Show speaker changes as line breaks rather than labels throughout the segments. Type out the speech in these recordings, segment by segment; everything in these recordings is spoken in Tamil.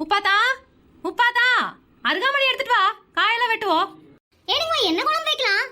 முப்பாத்தா முப்பாத்தா அருகாமணி எடுத்துட்டு வா. காயெல்லாம் வெட்டுவோம்.
ஏனுங்க என்ன குழம்பு வைக்கலாம்?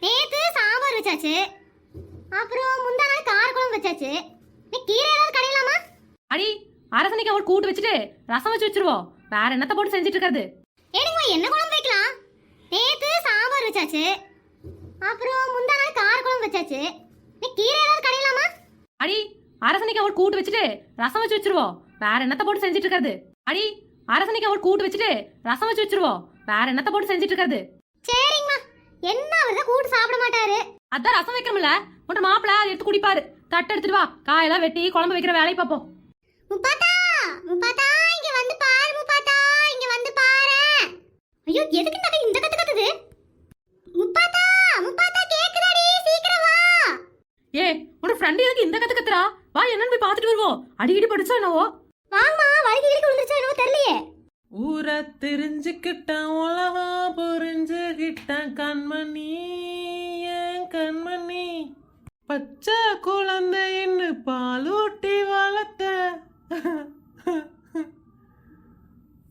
நேத்து சாம்பார் வச்சாச்சு. அப்புறம் முந்தா நாள் கார குழம்பு வச்சாச்சு. நீ கீரை ஏதாவது கடையலாமா?
அடி அரசனைக்கு ஒரு கூட்டு வச்சுட்டு ரசம் வச்சு வச்சிருவோம். வேற என்னத்த போட்டு செஞ்சுட்டு இருக்கிறது?
ஏனுங்க என்ன குழம்பு வைக்கலாம்? நேத்து சாம்பார் வச்சாச்சு. அப்புறம் முந்தா நாள் கார குழம்பு வச்சாச்சு. நீ கீரை ஏதாவது கடையலாமா?
அடி அரசனைக்கு ஒரு கூட்டு வச்சுட்டு ரசம் வச்சு வச்சிருவோம். வேற என்னத்த போட்டு செஞ்சுட்டு இருக்கிறது? அடி அரசனைக்கு ஒரு கூட்டு வச்சுட்டு ரசம் வச்சு வச்சிருவோம் வேற என்னத்த போட்டு செஞ்சுட்டு இருக்கிறது
சரிங்கம்மா. என்ன அவர் கூட்டு சாப்பிட மாட்டாரு?
அதான் ரசம் வைக்கிறோம்ல உன்ட மாப்பிள அதை எடுத்து குடிப்பாரு. தட்டு எடுத்துட்டு வா. காயெல்லாம் வெட்டி குழம்பு வைக்கிற வேலையை பார்ப்போம்.
முப்பாத்தா முப்பாத்தா இங்க வந்து பாரு முப்பாத்தா இங்க வந்து பாரு. ஐயோ எதுக்கு இந்த இந்த கத்து? கத்துது முப்பாத்தா முப்பாத்தா கேக்குதாடி? சீக்கிரம் வா.
ஏ உன்னோட ஃப்ரெண்ட் எதுக்கு இந்த கத்து கத்துறா? வா என்னன்னு போய் பார்த்துட்டு வருவோம். அடிக்கடி படிச்சா என்னவோ?
வாங்கம்மா வழுக்கி கிழக்கு விழுந்துருச்சா என்னவோ தெரியலையே.
ஊர தெரிஞ்சுக்கிட்டான் உலகம் புரிஞ்சுக்கிட்டான் கண்மணி என் கண்மணி? பச்சை குழந்தைன்னு பாலூட்டி வளர்த்த.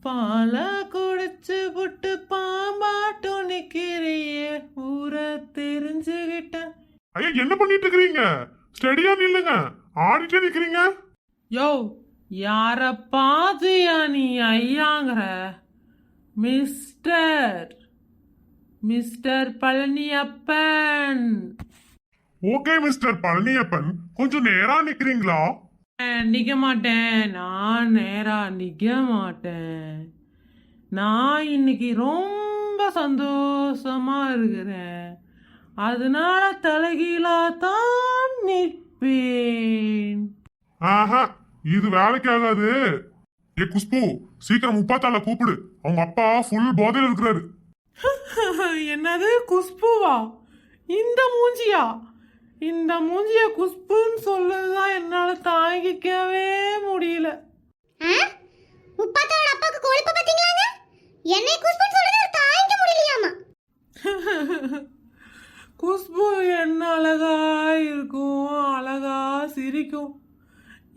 பாலை குடிச்சு புட்டு பாம்பாட்டும் நிக்கிறியே ஊர தெரிஞ்சுக்கிட்டேன்.
ஐயா என்ன பண்ணிட்டு இருக்கிறீங்க? ஸ்டெடியா நில்லுங்க. ஆடிட்டே நிக்கிறீங்க.
யோ யார பாத்தியா நீ ஐயாங்கிற mister mister Palaniappan.
Okay mister Palaniappan. கொஞ்சம் நேரா நிக்கிறீங்களா?
நிக்க மாட்டேன் நான் நேரா நிக்க மாட்டேன் நான் இன்னைக்கு ரொம்ப சந்தோஷமா இருக்கிறேன். அதனால தலைகீழா தான் நிற்பேன்
ஆஹா இது வேலைக்கு ஆகாது. ஏ குஷ்பு சீக்கிரம் முப்பாத்தால கூப்பிடு. அவங்க அப்பா ஃபுல் போதையில இருக்கிறாரு.
என்னது குஷ்புவா? இந்த மூஞ்சியா? இந்த மூஞ்சிய குஷ்புன்னு சொல்லதான் என்னால தாங்கிக்கவே முடியல
ஆ? முப்பாத்தாவோட அப்பாவுக்கு கொழுப்பு பாத்தீங்களாங்க என்னை குஸ்புன்னு சொல்றது அவர் தாங்கிக்க முடியலையாமா
குஷ்பு என்ன அழகா இருக்கும் அழகா சிரிக்கும்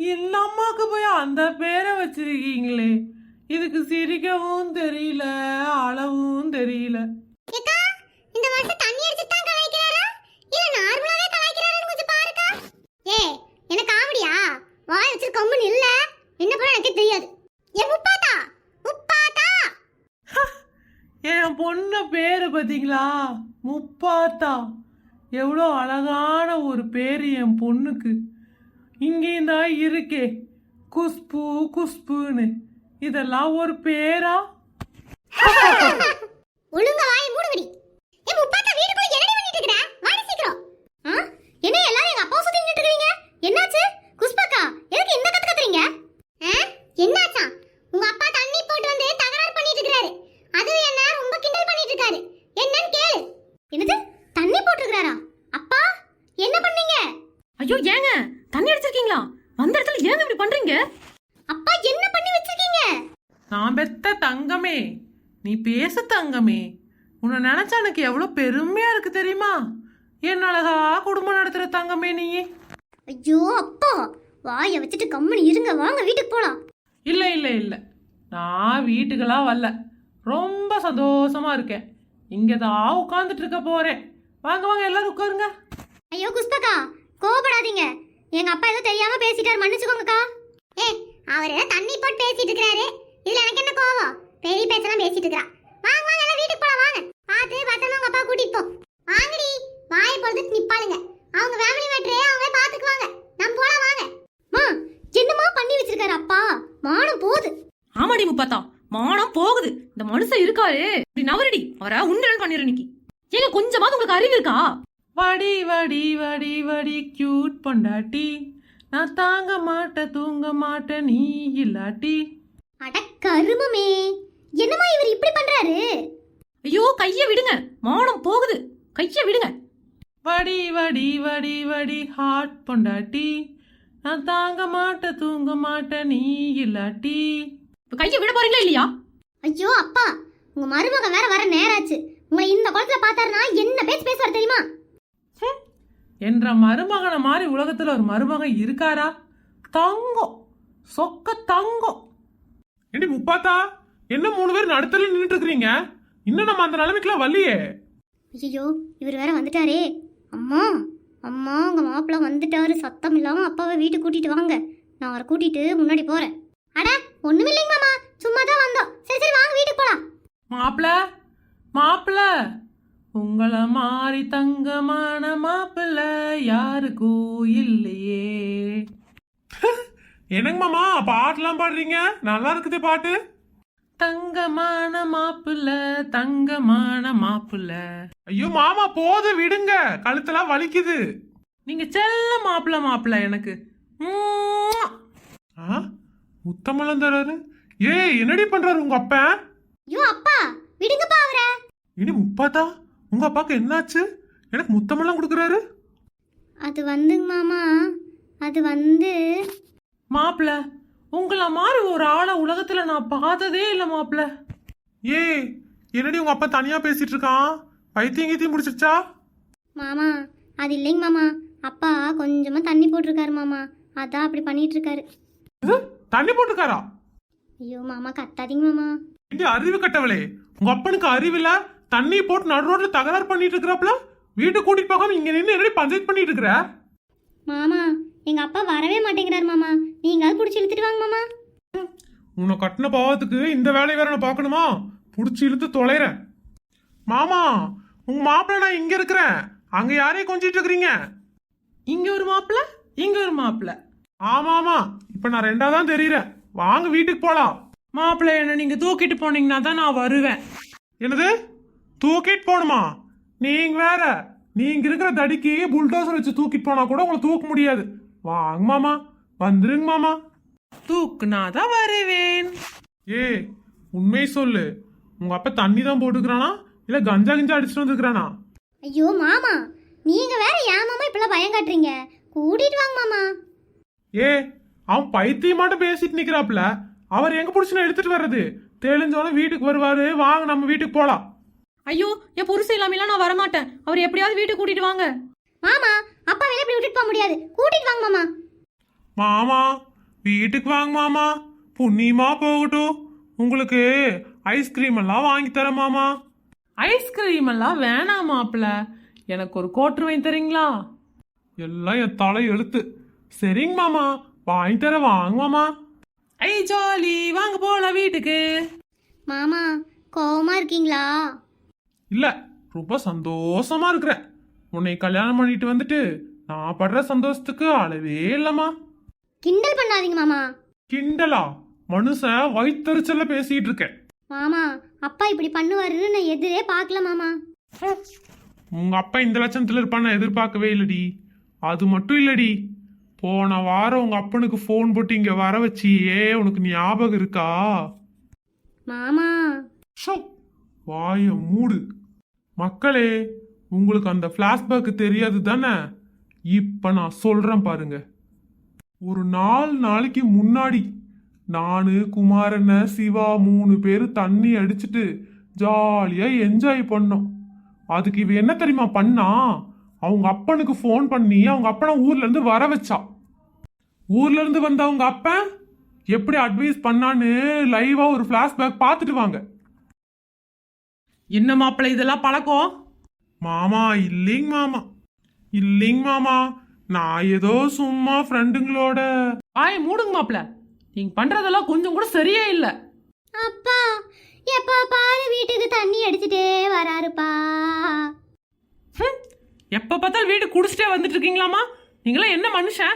இந்த அம்மாக்கு போய் அந்த பேரை வச்சிருக்கீங்களே இதுக்கு சிரிக்கவும் தெரியல அளவும் தெரியல.
இந்த வருஷம் தண்ணி அடிச்சிட்டு தான் கலாய்க்கிறாரா? இல்ல நார்மலாவே கலாய்க்கிறாரான்னு கொஞ்சம் பாருக்கா. ஏ என்ன காமெடியா? வாய் வச்சிரு கம்முன்னு இல்ல. என்ன பண்ண எனக்கே தெரியாது. ஏ முப்பாத்தா? முப்பாத்தா?
என் பொண்ணு பேரு பார்த்தீங்களா முப்பாத்தா. எவ்வளோ அழகான ஒரு பேர் என் பொண்ணுக்கு. இங்கேயும் தான் இருக்கே. குஷ்பு குஷ்புன்னு. இதெல்லாம் ஒரு பேரா?
ஒழுங்கா வாய் மூடுங்கடி. ஏ முப்பாத்தா வீட்டுக்குள்ள என்னடி பண்ணிட்டு இருக்கற? வாடி சீக்கிரம். ஆ? என்ன எல்லாரும் எங்க அப்பா சுத்தி நின்னுட்டு இருக்கீங்க என்னாச்சு குஸ்பாக்கா எதுக்கு இந்த கத்து கத்துறீங்க ஆ என்னாச்சா உங்க அப்பா தண்ணி போட்டு வந்து தகராறு பண்ணிட்டு இருக்காரு அது என்ன ரொம்ப கிண்டல் பண்ணிட்டு இருக்காரு என்னன்னு கேளு என்னது தண்ணி போட்டுருக்காரா அப்பா என்ன பண்ணீங்க
ஐயோ ஏங்க தண்ணி அடிச்சிருக்கீங்களா வந்த இடத்துல ஏங்க இப்படி பண்றீங்க
அப்பா என்ன பண்ணி வச்சிருக்கீங்க
நான் பெத்த தங்கமே நீ பேசு தங்கமே. உன்னை நினைச்சா எனக்கு எவ்வளோ பெருமையா இருக்கு தெரியுமா? என் அழகா குடும்பம் நடத்துற தங்கமே நீ.
ஐயோ அப்பா. வாயை வச்சுட்டு கம்முனு இருங்க. வாங்க வீட்டுக்கு போலாம்.
இல்லை இல்லை இல்லை. நான் வீட்டுக்கெல்லாம் வரல. ரொம்ப சந்தோஷமா இருக்கேன். இங்கே தான் உட்காந்துட்டு இருக்க போறேன். வாங்க வாங்க எல்லாரும் உட்காருங்க.
ஐயோ குஸ்பக்கா கோபப்படாதீங்க. எங்க அப்பா ஏதோ தெரியாம பேசிட்டாரு. மன்னிச்சுக்கோங்கக்கா. ஏ அவர் தண்ணி போட்டு பேசிட்டு இருக்காரு இதுல எனக்கு என்ன கோவம் பேச்செல்லாம் பேசிட்டு இருக்கா வாங்க வாங்க எல்லாம் வீட்டுக்கு போலாம் வாங்க. பார்த்து பத்திரமா உங்க அப்பா கூட்டிட்டு போ. வாங்கடி. வாயை பொழுதுட்டு நிப்பாளுங்க. அவங்க ஃபேமிலி மேட்ரே அவங்க பாத்துக்குவாங்க. நம்ம போலாம் வாங்க. மா என்னமா பண்ணி வச்சிருக்காரு அப்பா? மானம் போகுது.
ஆமாடி முப்பாத்தா. மானம் போகுது. இந்த மனுஷன் இருக்காரு. இப்படி நவரடி. அவரை உண்டல் பண்ணிடுற இன்னைக்கு. ஏங்க கொஞ்சமாவது உங்களுக்கு அறிவு இருக்கா?
வடி வடி வடி வடி கியூட் பொண்டாட்டி. நான் தாங்க மாட்டேன் தூங்க மாட்டேன் நீ இல்லாட்டி.
அட கருமமே. என்னமா இவர் இப்படி பண்றாரு?
ஐயோ கைய விடுங்க. மானம் போகுது. கைய விடுங்க.
வடி வடி வடி வடி ஹாட் பொண்டாட்டி. நான் தாங்க மாட்டேன் தூங்க மாட்டேன் நீ இல்லாட்டி.
இப்ப கைய விட போறீங்களா இல்லையா?
ஐயோ அப்பா. உங்க மருமகன் வேற வர நேராச்சு. உங்களை இந்த குளத்துல பார்த்தாருன்னா என்ன பேச்சு பேசுவார் தெரியுமா?
என்ற மருமகனை மாதிரி உலகத்துல ஒரு மருமகன் இருக்காரா? தங்கம். சொக்க தங்கம்.
ஏண்டி முப்பாத்தா. என்ன மூணு பேர் நடுத்தல நின்றுட்டு இருக்கிறீங்க இன்னும் நம்ம அந்த நிலைமைக்குலாம் வரலையே.
ஐயோ இவர் வேற வந்துட்டாரே. அம்மா அம்மா உங்க மாப்பிள்ள வந்துட்டாரு. சத்தம் இல்லாம அப்பாவை வீட்டுக்கு கூட்டிட்டு வாங்க. நான் அவரை கூட்டிட்டு முன்னாடி போறேன். அட ஒண்ணுமில்லைங்க மாமா. சும்மா தான் வந்தோம். சரி சரி வாங்க வீட்டுக்கு போலாம்.
மாப்பிள மாப்பிள உங்களை மாறி தங்கமான மாப்பிள்ள யாருக்கும் இல்லையே. என்னங்க மாமா பாட்டெல்லாம் பாடுறீங்க? நல்லா இருக்குது பாட்டு. தங்கமான மாப்பிள்ள தங்கமான மாப்பிள்ள. ஐயோ மாமா போது விடுங்க. கழுத்தெல்லாம் வலிக்குது. நீங்க செல்ல மாப்பிள்ள மாப்பிள்ள எனக்கு. முத்தமெல்லாம் தராரு ஏய் என்னடி பண்றாரு உங்க அப்பா?
ஐயோ அப்பா விடுங்கப்பா அவரை.
இனி முப்பாத்தா? உங்க அப்பாக்கு என்னாச்சு? எனக்கு முத்தமெல்லாம் கொடுக்குறாரு.
அது வந்துங்க மாமா. அது வந்து
மாப்பிள உங்கள மாதிரி ஒரு ஆளை உலகத்துல நான் பார்த்ததே இல்ல மாப்பிள ஏய் என்னடி உங்க அப்பா தனியா பேசிட்டு இருக்கான்? பைத்தியம் கீத்தியம் முடிச்சிருச்சா
மாமா அது இல்லைங்க மாமா. அப்பா கொஞ்சமா தண்ணி போட்டிருக்காரு மாமா. அதான் அப்படி பண்ணிட்டு இருக்காரு
தண்ணி போட்டுக்காரா
ஐயோ மாமா கத்தாதீங்க மாமா.
இது அறிவு கட்டவளே. உங்க அப்பனுக்கு அறிவில்ல? தண்ணி போட்டு நடு ரோட்ல தகராறு பண்ணிட்டு இருக்கிறப்பல? வீட்டுக்கு கூட்டிட்டு போகாம இங்க நின்று என்னடி பஞ்சாயத்து பண்ணிட்டு இருக்கிற?
மாமா எங்க அப்பா வரவே மாட்டேங்கிறாரு மாமா. நீங்களாவது பிடிச்சி இழுத்துட்டு வாங்க மாமா.
உன்னை கட்டின பாவத்துக்கு இந்த வேலையை வேற நான் பார்க்கணுமா? புடிச்சு இழுத்து தொலைறேன். மாமா உங்க மாப்பிள்ள நான் இங்க இருக்கிறேன். அங்க யாரையும் கொஞ்சிட்டு இருக்கிறீங்க? இங்க ஒரு மாப்பிள்ள இங்க ஒரு மாப்பிள்ள. ஆமா ஆமா. இப்ப நான் ரெண்டா தான் தெரியுறேன். வாங்க வீட்டுக்கு போலாம். மாப்பிள்ள என்ன நீங்க தூக்கிட்டு போனீங்கன்னா தான் நான் வருவேன். என்னது? தூக்கிட்டு போகணுமா நீங்க வேற. நீங்க இருக்கிற தடிக்கு புல்டோசர் வச்சு தூக்கிட்டு போனா கூட உங்களை தூக்க முடியாது. வாங்க மாமா வந்துருங்க மாமா. தூக்குனாதான் வருவேன். ஏ உண்மை சொல்லு. உங்க அப்பா தண்ணி தான் போட்டுக்கிறானா? இல்ல கஞ்சா கிஞ்சா அடிச்சுட்டு வந்துக்கிறானா
ஐயோ மாமா நீங்க வேற ஏன் மாமா இப்பெல்லாம் பயம் காட்டுறீங்க? கூட்டிட்டு வாங்க மாமா.
ஏ அவன் பைத்தியமாட்டம் பேசிட்டு நிக்கிறாப்ல அவர் எங்க புடிச்சுன்னு எடுத்துட்டு வர்றது? தெளிஞ்சோன வீட்டுக்கு வருவாரு. வாங்க நம்ம வீட்டுக்கு போலாம்.
ஐயோ என் புருஷன் இல்லாமலாம் நான் வரமாட்டேன். அவர் எப்படியாவது வீட்டுக்கு கூட்டிட்டு வாங்க.
மாமா அப்பா வெளியே இப்படி விட்டுட்டு போக முடியாது. கூட்டிட்டு வாங்க மாமா.
மாமா வீட்டுக்கு வாங்க மாமா. புண்ணியமா போகட்டும். உங்களுக்கு ஐஸ்கிரீம் எல்லாம் வாங்கி தரேன் மாமா. ஐஸ்கிரீம் எல்லாம் வேணாம் மாப்பிள எனக்கு ஒரு கோட்டர் வாங்கி தரீங்களா? எல்லாம் என் தலை எழுத்து சரிங்க மாமா. வாங்கி தர வாங்க மாமா. ஐ ஜாலி. வாங்க போலாம் வீட்டுக்கு.
மாமா கோவமா இருக்கீங்களா?
இல்ல ரொம்ப சந்தோஷமா இருக்கிறேன் உன்னை கல்யாணம் பண்ணிட்டு வந்துட்டு நான் படுற சந்தோஷத்துக்கு அளவே இல்லம்மா.
கிண்டல் பண்ணாதீங்க மாமா.
கிண்டலா? மனுஷன் வயிற்றுச்சல்ல பேசிட்டு இருக்கேன்
மாமா அப்பா இப்படி பண்ணுவாருன்னு நான் எதிரே பார்க்கல மாமா.
உங்க அப்பா இந்த லட்சணத்துல இருப்பான்னு எதிர்பார்க்கவே இல்லடி. அது மட்டும் இல்லடி. போன வாரம் உங்க அப்பனுக்கு ஃபோன் போட்டு இங்க வர வச்சியே உனக்கு ஞாபகம் இருக்கா?
மாமா.
ஷோ வாய மூடு. மக்களே உங்களுக்கு அந்த ஃப்ளாஷ்பேக்கு தெரியாது தானே? இப்போ நான் சொல்கிறேன் பாருங்க. ஒரு நாலு நாளைக்கு முன்னாடி நான் குமாரன சிவா மூணு பேர் தண்ணி அடிச்சுட்டு ஜாலியாக என்ஜாய் பண்ணோம். அதுக்கு இவ என்ன தெரியுமா பண்ணா? அவங்க அப்பனுக்கு ஃபோன் பண்ணி அவங்க அப்பனை ஊர்லேருந்து வர வச்சா. ஊர்லேருந்து வந்த அவங்க அப்பன் எப்படி அட்வைஸ் பண்ணான்னு லைவாக ஒரு ஃப்ளாஷ்பேக் பார்த்துட்டு வாங்க. என்ன மாப்பிள்ள இதெல்லாம் பழக்கம்? மாமா இல்லைங்க மாமா. இல்லைங்க மாமா. நான் ஏதோ சும்மா ஃப்ரெண்டுங்களோட ஆய் மூடுங்க மாப்பிள்ள நீங்க பண்றதெல்லாம் கொஞ்சம் கூட சரியே இல்ல.
அப்பா எப்பா பாரு வீட்டுக்கு தண்ணி அடிச்சுட்டே வராருப்பா.
எப்ப பார்த்தாலும் வீடு குடிச்சிட்டே வந்துட்டு இருக்கீங்களாமா நீங்களாம் என்ன மனுஷன்?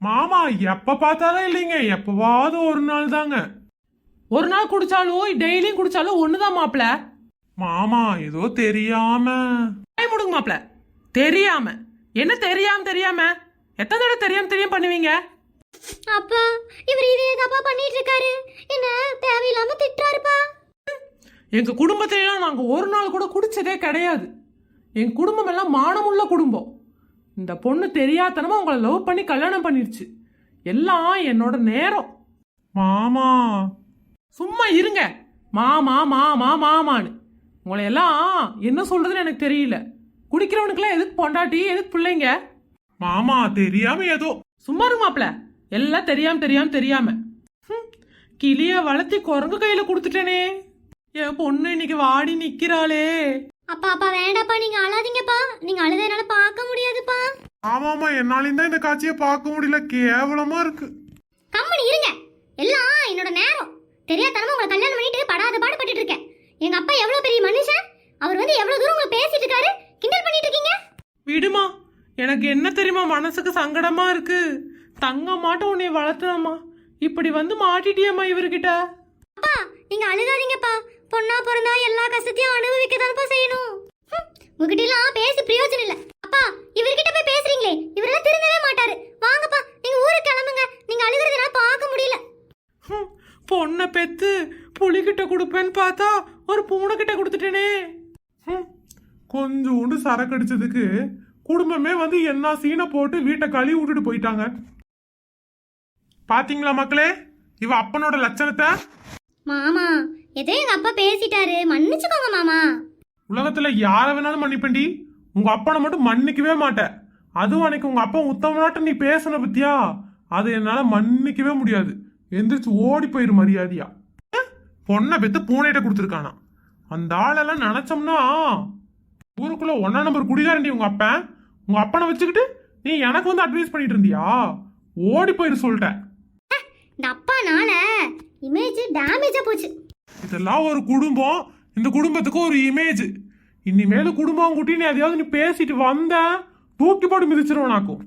மாமா எப்ப பார்த்தாலும் இல்லைங்க. எப்பவாவது ஒரு நாள் தாங்க. ஒரு நாள் குடிச்சாலும் டெய்லியும் குடிச்சாலும் ஒண்ணுதான் மாப்பிள. மாமா ஏதோ தெரியாம. முடுங்க மாப்பிள. தெரியாம. என்ன தெரியாம தெரியாம? எத்தனை தடவை தெரியாம தெரியாம பண்ணுவீங்க?
அப்பா இவர் இதே தப்பா பண்ணிட்டு இருக்காரு என்ன தேவையில்லாம திட்டுறாருப்பா.
எங்க குடும்பத்திலாம் நாங்க ஒரு நாள் கூட குடிச்சதே கிடையாது. என் குடும்பம் எல்லாம் மானமுள்ள குடும்பம். இந்த பொண்ணு தெரியாதனமா உங்களை லவ் பண்ணி கல்யாணம் பண்ணிருச்சு. எல்லாம் என்னோட நேரம். மாமா. சும்மா இருங்க. மாமா மாமா மாமான்னு. உங்களை எல்லாம் என்ன சொல்றதுன்னு எனக்கு தெரியல. குடிக்கிறவனுக்குலாம் எதுக்கு பொண்டாட்டி எதுக்கு பிள்ளைங்க? மாமா தெரியாம ஏதோ. சும்மா இருங்க மாப்ள எல்லாம் தெரியாம தெரியாம தெரியாம. கிளிய வளர்த்தி குரங்கு கையில கொடுத்துட்டேனே. என் பொண்ணு இன்னைக்கு வாடி நிக்கிறாளே.
அப்பா அப்பா வேண்டாப்பா நீங்க அழாதீங்கப்பா. நீங்க அழுதனால பார்க்க முடியாதுப்பா.
ஆமாமா என்னாலையும் தான் இந்த காட்சியை பார்க்க முடியல. கேவலமா இருக்கு.
கம்மனி இருங்க. எல்லாம் என்னோட நேரம் தெரியாதனமா உங்களை கல்யாணம் பண்ணிட்டு படாத பாடுபட்டுட்டு இருக்கேன் எங்க அப்பா எவ்வளவு பெரிய மனுஷன் அவர் வந்து எவ்வளவு தூரம் உங்களை பேசிட்டு இருக்காரு கிண்டல் பண்ணிட்டு இருக்கீங்க
விடுமா எனக்கு என்ன தெரியுமா மனசுக்கு சங்கடமா இருக்கு? தங்க மாட்ட உன்னை வளர்த்தனம்மா இப்படி வந்து மாட்டிட்டியம்மா இவர்கிட்ட?
அப்பா நீங்க அழுகாதீங்கப்பா பொண்ணா பிறந்தா எல்லா கஷ்டத்தையும் அனுபவிக்க தான்ப்பா செய்யணும். ஹம், உங்ககிட்ட எல்லாம் பேசி பிரயோஜனம் இல்ல. அப்பா இவர்கிட்ட போய் பேசுறீங்களே. இவரெல்லாம் திருந்தவே மாட்டாரு. வாங்கப்பா நீங்க ஊருக்கு கிளம்புங்க. நீங்க அழுகிறதுனால பார்க்க முடியல.
பொண்ணை பெத்து புலிகிட்ட கொடுப்பேன்னு பார்த்தா ஒரு பூனை கிட்ட கொடுத்துட்டேனே கொஞ்சோண்டு சரக்கு அடிச்சதுக்கு குடும்பமே வந்து என்ன சீனை போட்டு வீட்டை கழுவி விட்டுட்டு போயிட்டாங்க. பாத்தீங்களா மக்களே? இவ அப்பனோட லட்சணத்தை?
மாமா ஏதோ எங்க அப்பா பேசிட்டாரு. மன்னிச்சுக்கோங்க மாமா.
உலகத்துல யார வேணாலும் மன்னிப்பேன்டி. உங்க அப்பனை மட்டும் மன்னிக்கவே மாட்டேன். அதுவும் அன்னைக்கு உங்க அப்பா உத்தமனாட்ட நீ பேசின பத்தியா? அது என்னால மன்னிக்கவே முடியாது. எந்திரிச்சு ஓடி போயிரு மரியாதையா. பொண்ணை பெத்து பூனையிட்ட கொடுத்துருக்கானா. அந்த ஆளெல்லாம் நினைச்சோம்னா ஊருக்குள்ள ஒன்னா நம்பர் குடிகாரண்டி உங்க அப்பன். உங்க அப்பனை வச்சுக்கிட்டு நீ எனக்கு வந்து அட்வைஸ் பண்ணிட்டு இருந்தியா? ஓடி போயிரு சொல்லிட்டேன்
இந்த அப்பானால இமேஜ் டேமேஜா போச்சு.
இதெல்லாம் ஒரு குடும்பம். இந்த குடும்பத்துக்கு ஒரு இமேஜ் இனிமேல் குடும்பம் குட்டி நீ எதையாவது நீ பேசிட்டு வந்த தூக்கி போட்டு மிதிச்சிருவனாக்கும்.